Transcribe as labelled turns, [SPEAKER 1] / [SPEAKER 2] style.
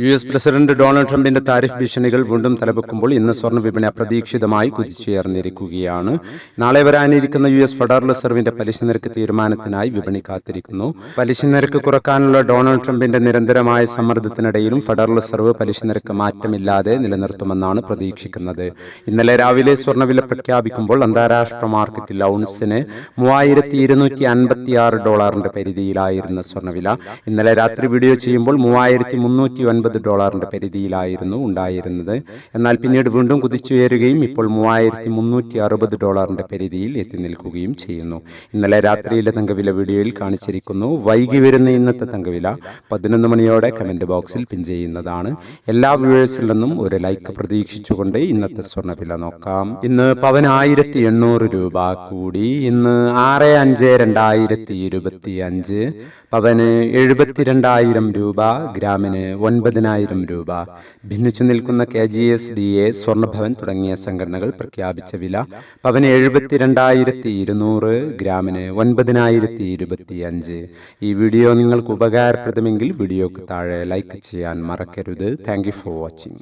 [SPEAKER 1] U S president Donald ട്രംപിന്റെ tariff ഭീഷണികൾ വീണ്ടും തലപൊക്കുമ്പോൾ ഇന്ന് സ്വർണ വിപണി അപ്രതീക്ഷിതമായി കുതിച്ചുയർന്നിരിക്കുകയാണ്. നാളെ വരാനിരിക്കുന്ന യു എസ് ഫെഡറൽ റിസർവിന്റെ പലിശ നിരക്ക് തീരുമാനത്തിനായി വിപണി കാത്തിരിക്കുന്നു. പലിശ നിരക്ക് കുറക്കാനുള്ള ഡൊണാൾഡ് ട്രംപിന്റെ നിരന്തരമായ സമ്മർദ്ദത്തിനിടയിലും ഫെഡറൽ റിസർവ് പലിശ നിരക്ക് മാറ്റമില്ലാതെ നിലനിർത്തുമെന്നാണ് പ്രതീക്ഷിക്കുന്നത്. ഇന്നലെ രാവിലെ സ്വർണവില പ്രഖ്യാപിക്കുമ്പോൾ അന്താരാഷ്ട്ര മാർക്കറ്റിൽ ഔൺസിന് മൂവായിരത്തി ഇരുന്നൂറ്റി അൻപത്തി ആറ് ഡോളറിന്റെ പരിധിയിലായിരുന്ന സ്വർണവില ഇന്നലെ രാത്രി വീഡിയോ ചെയ്യുമ്പോൾ മൂവായിരത്തി മുന്നൂറ്റി ഒൻപത് ഡോളറിന്റെ പരിധിയിലായിരുന്നു ഉണ്ടായിരുന്നത്. എന്നാൽ പിന്നീട് വീണ്ടും കുതിച്ചുയരുകയും ഇപ്പോൾ മൂവായിരത്തി മുന്നൂറ്റി അറുപത് ഡോളറിന്റെ പരിധിയിൽ എത്തി നിൽക്കുകയും ചെയ്യുന്നു. ഇന്നലെ രാത്രിയിലെ തങ്കവില വീഡിയോയിൽ കാണിച്ചിരിക്കുന്നു. വൈകി വരുന്ന ഇന്നത്തെ തങ്കവില പതിനൊന്ന് മണിയോടെ കമന്റ് ബോക്സിൽ പിൻ ചെയ്യുന്നതാണ്. എല്ലാ വ്യൂവേഴ്സിൽ നിന്നും ഒരു ലൈക്ക് പ്രതീക്ഷിച്ചുകൊണ്ട് ഇന്നത്തെ സ്വർണവില നോക്കാം. ഇന്ന് പവൻ ആയിരത്തി എണ്ണൂറ് രൂപ കൂടി. ഇന്ന് ആറ് അഞ്ച് രണ്ടായിരത്തി ഇരുപത്തി അഞ്ച് പവന് എഴുപത്തിരണ്ടായിരം രൂപ. ഗ്രാമിന് ഒൻപതിനായിരം രൂപ. ഭിന്നിച്ചു നിൽക്കുന്ന K G S D A Swarnabhavan തുടങ്ങിയ സംഘടനകൾ പ്രഖ്യാപിച്ച വില പവന് എഴുപത്തിരണ്ടായിരത്തി ഇരുന്നൂറ് ഗ്രാമിന് ഒൻപതിനായിരത്തി ഇരുപത്തി അഞ്ച് ഈ വീഡിയോ നിങ്ങൾക്ക് ഉപകാരപ്രദമെങ്കിൽ വീഡിയോക്ക് താഴെ ലൈക്ക് ചെയ്യാൻ മറക്കരുത്. Thank for watching.